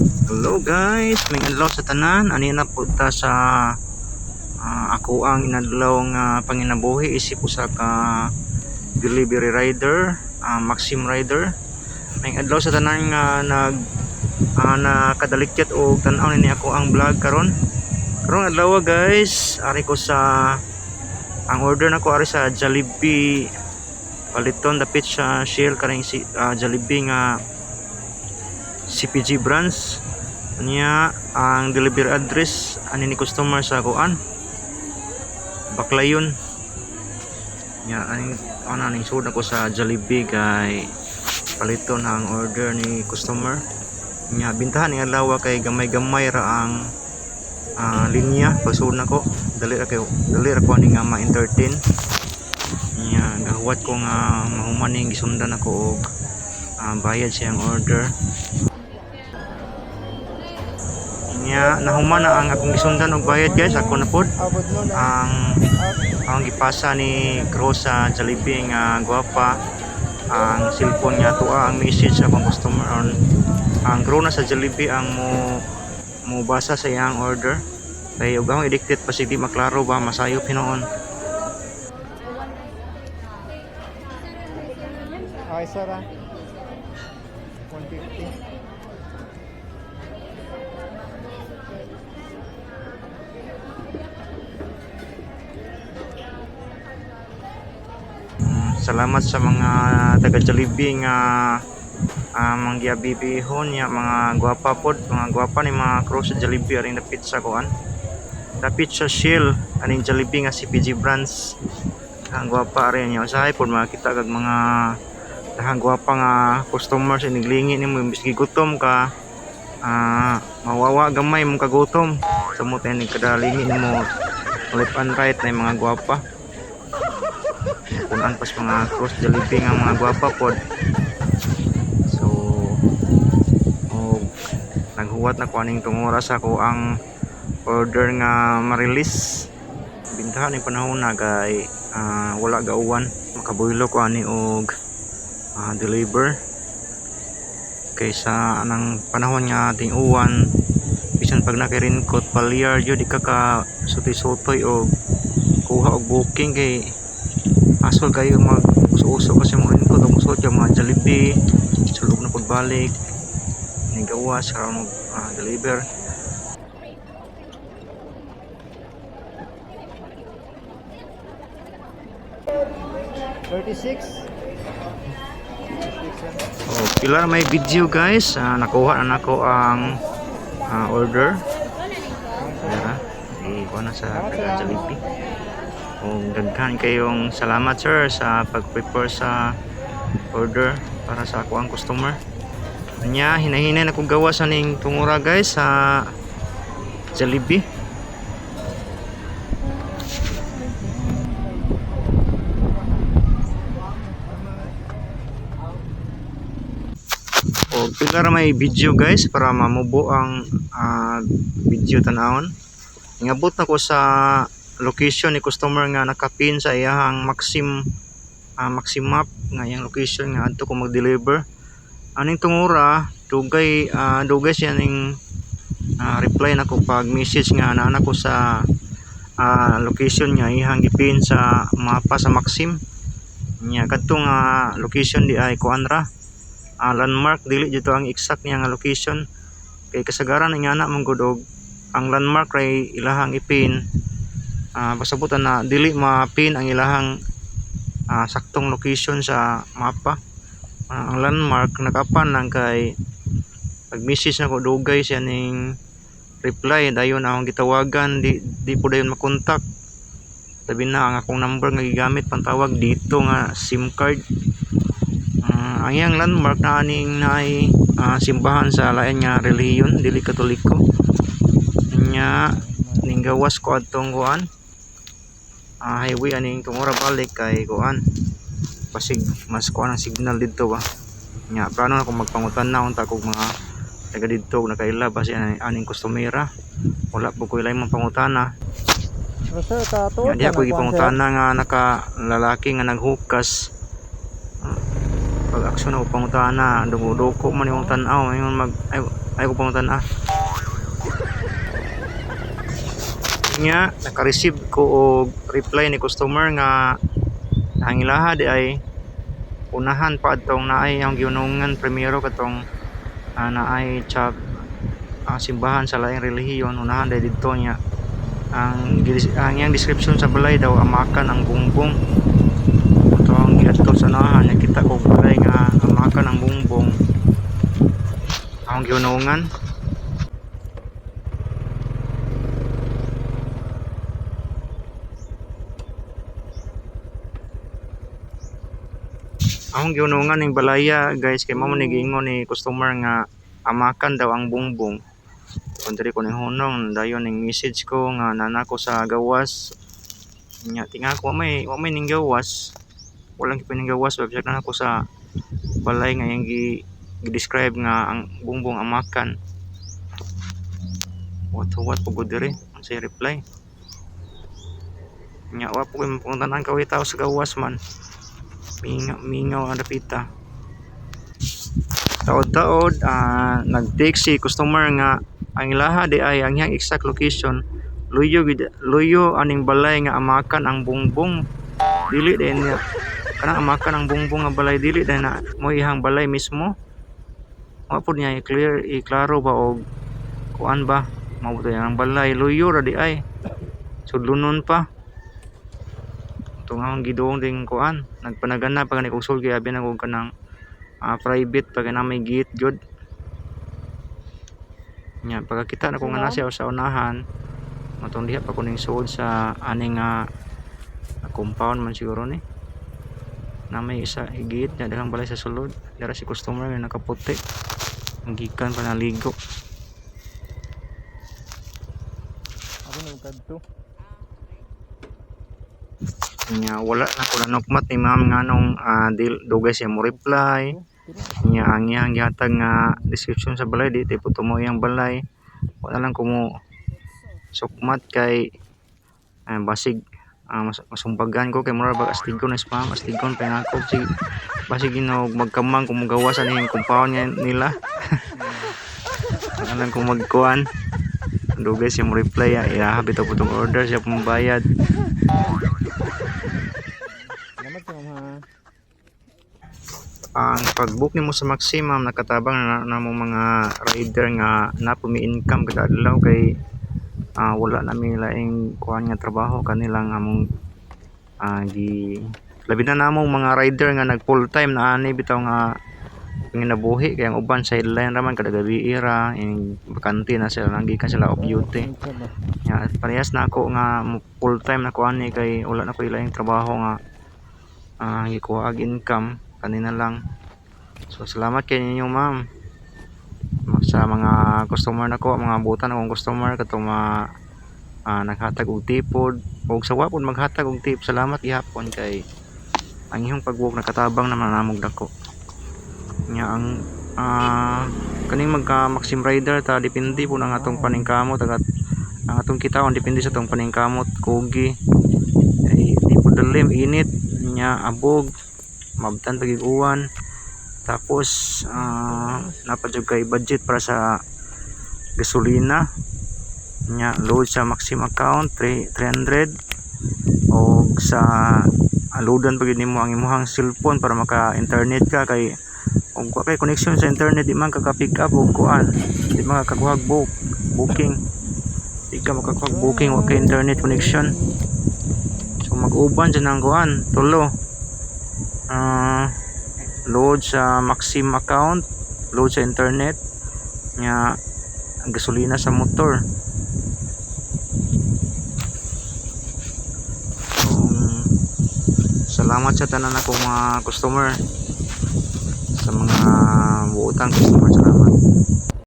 Hello guys, may adlaw sa tanan. Ani na po ta sa ah, ako ang inadlaw nga panginabuhi isip usa ka delivery rider, ah, Maxim rider. May adlaw sa tanan nga nag uh, nakadalikyat og tan-aw ni ako ang vlog karon. Karong adlaw guys, ari ko sa ang order nako ari sa Jollibee paliton dapit sa Shell kaning si ah, Jollibee nga CPG branch niya ang delivery address ani ni customer sa kuan. Baklayon niya ani ana ning sud ako sa Jollibee kay paliton ang order ni customer. Niya bintahan ni adlaw kay gamay-gamay ra ang ah, linya. Pasud nako dali ra kay dali ra ko ani nga ma-entertain. Niya gahuwat ko nga mahuman ning gisundan ako og ah, bayad siyang order niya. Nahuman na ang akong gisundan og bayad guys. Ako na pod mo na. ang ang gipasa ni Cruz sa Jollibee nga gwapa. Ang cellphone niya tuwa ang message sa akong customer. On ang crew na sa Jollibee ang mo mo basa sa iyang order. Kay ug akong i-dictate pa di maklaro ba? Masayop hinoon. Okay, sir salamat sa mga taga Jollibee nga uh, manggiyabibihon ya mga gwapa pod mga gwapa ni mga crew sa Jollibee aring dapit sa kuan dapit sa Shell aning Jollibee nga CPG branch ang gwapa rin niya. Usahay pod makita kag mga dahang gwapa nga customers iniglingi nimo miski gutom ka ah mawawa gamay mong kagutom. Sa mo tayo nagkadalingi nimo left and right na mga gwapa punan pas mga cross Jollibee nga mga gwapa pod. So og naghuwat na ko aning tung oras ako ang order nga ma-release. Bintahan ni panahon na kay ah, wala gauwan. Makabuylo ko ani og ah, deliver. Kaysa anang panahon nga ating uwan bisan pag nakirinkot palyar jud di ka ka sutoy-sutoy og kuha og booking kay asol kayo mag uso kasi mo rin ko musot yung mga Jollibee sulog na pagbalik nigawa sa mag ah, deliver. 36. oh, na may video guys. Ah, nakuha na nako ang ah, order. Tara, ikuha na sa Jollibee oh, daghan kayong salamat sir sa pag-prepare sa order para sa ako ang customer. Anya, hinahinay na kong gawa sa ning tungura guys sa Jollibee. O pila ra may video guys para mamubo ang ah, video tanawon ingabot na ko sa location ni customer nga nakapin sa iyang maxim ah, maxim map nga iyang location nga adto ko mag-deliver. Aning tungura dugay ah, dugay siya ning ah, reply nako pag message nga naa ko sa ah, location niya ihang gipin sa mapa sa maxim. Nya kadto nga location di ay kuan ra. Ah, landmark dili dito ang exact niya nga location. Kay kasagaran nga na mong ang landmark ray ilahang ipin ah, pasabutan na dili mapin ang ilahang ah, saktong location sa mapa. Ah, ang landmark nakapan lang kay pag message na ko dugay siya ning reply. Dayon akong gitawagan di, di po dayon makontak. Sabi na ang akong number nga gigamit pantawag dito nga sim card. Ah, ang iyang landmark na aning naay ah, simbahan sa lain nga reliyon dili katoliko. Nya ning gawas ko adtong kuan ah, highway aning tumura balik kay kuan pasig mas kuan ang signal dito ba nya plano na kung magpangutan na unta kog mga taga dito nakaila basi aning, aning kustomera wala po ko ilay mga pangutana sir, tato. Yan, di ako ipangutana nga naka lalaki nga naghukas. Ah, Pag aksyon ako pangutana, dumuduko man yung tanaw, ayun mag ay, ay ko pangutan nga naka-receive ko og reply ni customer nga ang ilaha di ay unahan pa atong naay ang giunungan primero katong uh, naay chak ang simbahan sa laing relihiyon. Unahan dahil dito niya. Ang, ang iyang description sa balay daw amakan ang bungbong. Ito ang giadto sa unahan niya kita ko balay nga amakan ang bungbong. Ang giunungan Akong giunungan ning balaya guys kay mamo ni giingon ni customer nga amakan daw ang bungbong. Kung diri ko ni hunong dayon ning message ko nga nana ko sa gawas. Nya tinga ko may wa may ning gawas. Walang kipa ning gawas website na ako sa balay nga yang gi gi-describe nga ang bungbong amakan. What what po diri? Ang reply. Nya wa po ko mapuntanan kaway tao sa gawas man mingaw, mingaw ang dapita taod-taod nag-take si customer nga ang ilaha di ay ang iyang exact location. Luyo luyo aning balay nga amakan ang bungbong. Dili din niya kanang amakan ang bungbong nga balay dili din na mo ihang balay mismo. Wa niya i-clear i-klaro ba og kuan ba? Mao ang balay luyo ra di ay. Sudlunon pa tungang gidoong ding kuan. Nagpanagana pa kani kog sulgi abi na kog kanang ah, private pa kanang may gate jud. Nya pagkakita na ko nga nasa sa unahan matong diha pa kuning suod sa aning nga compound man siguro ni. Na may isa higit na dalang balay sa sulod. Dara si customer nga nakaputi. Ang gikan pa naligo. Ako nang kadto. Nya wala na ko nanukmat ni ma'am nga nung ah, dil dugay siya mo reply. Nya ang iyang gihatag nga description sa balay di tipo tumo iyang balay. Wala lang ko mo sukmat kay ah, basig ah, mas, masumbagan ko kay mura bag astigon na spam astigon pa na ako sig basig ginog magkamang kung magawas ano yung compound nila. Wala lang kung magkuhan. Dugay siya mo reply ah, ihahabit ako itong order siya pumbayad Salamat sa mga ang pag-book nimo sa maximum nakatabang na, na mo mga rider nga napumi income kada adlaw kay ah, wala na mi laing kuan nga trabaho kanilang among ah, gi labi na namong mga rider nga nag full time na ani bitaw nga nginabuhi kay ang uban sideline raman kada gabi ira in bakante na sila nang gikan sila off duty? Ya, parehas na ako nga full time na ko ani kay wala na ko ilaing trabaho nga ah gikuha income kanina lang. So salamat kay ninyo ma'am. Ma- Sa mga customer nako, mga butan akong customer katong mga ah, naghatag og tipod ug sa wapon maghatag og tip. Salamat gihapon kay ang inyong pagbuok nakatabang naman namog dako. Nya ang ah kaning magka Maxim Rider ta depende po ng atong paningkamot tagat ang atong kitawan depende sa atong paningkamot kugi ay di po dalim init nya abog mabtan pagig uwan. Tapos ah napadjud kay budget para sa gasolina. Nya load sa maximum account 3 300 o sa loadan pagid nimo ang imuhang cellphone para maka internet ka. Kay wa kay connection sa internet di man ka pick up og kuan. Di man ka og book booking. Di ka makakuha og booking wa kay internet connection. So mag-uban dyan ang kuan tulo Ah, load sa maxim account load sa internet ang gasolina sa motor. Um, salamat sa tanan akong mga customer sa mga buutan customer salamat